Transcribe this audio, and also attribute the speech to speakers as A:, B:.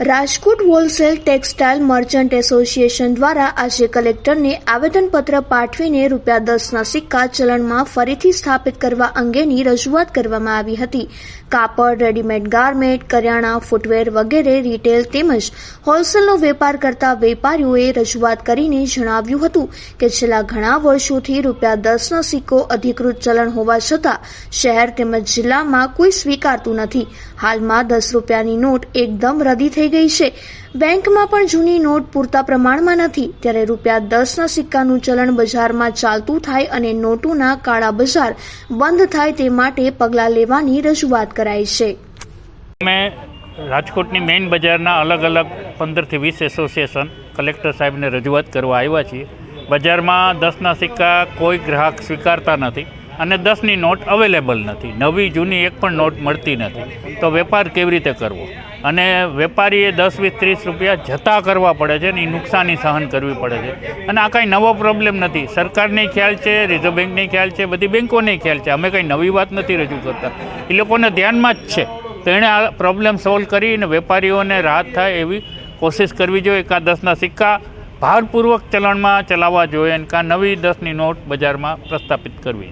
A: Rajkot wholesale textile merchant association દ્વારા આજે કલેક્ટરને આવેદનપત્ર પાઠવીને રૂપિયા દસના સિક્કા ચલણમાં ફરીથી સ્થાપિત કરવા અંગેની રજૂઆત કરવામાં આવી હતી. કાપડ રેડીમેડ ગાર્મેન્ટ કરિયાણા ફૂટવેર વગેરે રિટેલ તેમજ હોલસેલનો વેપાર કરતા વેપારીઓએ રજૂઆત કરીને જણાવ્યું હતું કે છેલ્લા ઘણા વર્ષોથી રૂપિયા દસનો સિક્કો અધિકૃત ચલણ હોવા છતાં શહેર તેમજ જિલ્લામાં કોઈ સ્વીકારતું નથી. હાલમાં દસ રૂપિયાની નોટ એકદમ રદી થઈ ગઈ છે. બેંકમાં પણ જૂની નોટ પૂરતા પ્રમાણમાં નથી. ત્યારે રૂપિયા દસના સિક્કાનું ચલણ બજારમાં ચાલતું થાય અને નોટોના કાળા બજાર બંધ થાય તે માટે પગલાં લેવાની રજૂઆત કરાઈ છે.
B: અમે રાજકોટની મેઇન બજારના અલગ અલગ પંદરથી વીસ એસોસિએશન કલેક્ટર સાહેબને રજૂઆત કરવા આવ્યા છીએ. બજારમાં દસના સિક્કા કોઈ ગ્રાહક સ્વીકારતા નથી. અને દસની નોટ અવેલેબલ નથી. નવી, જૂની એક પણ નોટ મળતી નથી. તો વેપાર કેવી રીતે કરવો? અને વેપારીએ દસ વીસ ત્રીસ રૂપિયા જતા કરવા પડે છે ને એ નુકસાની સહન કરવી પડે છે. અને આ કાંઈ નવો પ્રોબ્લેમ નથી. સરકારને ખ્યાલ છે, રિઝર્વ બેંકને ખ્યાલ છે, બધી બેંકોને ખ્યાલ છે. અમે કંઈ નવી વાત નથી રજૂ કરતા. એ લોકોને ધ્યાનમાં જ છે. તો એણે આ પ્રોબ્લેમ સોલ્વ કરીને વેપારીઓને રાહત થાય એવી કોશિશ કરવી જોઈએ. કાં દસના સિક્કા ભારપૂર્વક ચલણમાં ચલાવવા જોઈએ અને કાં નવી દસની નોટ બજારમાં પ્રસ્થાપિત કરવી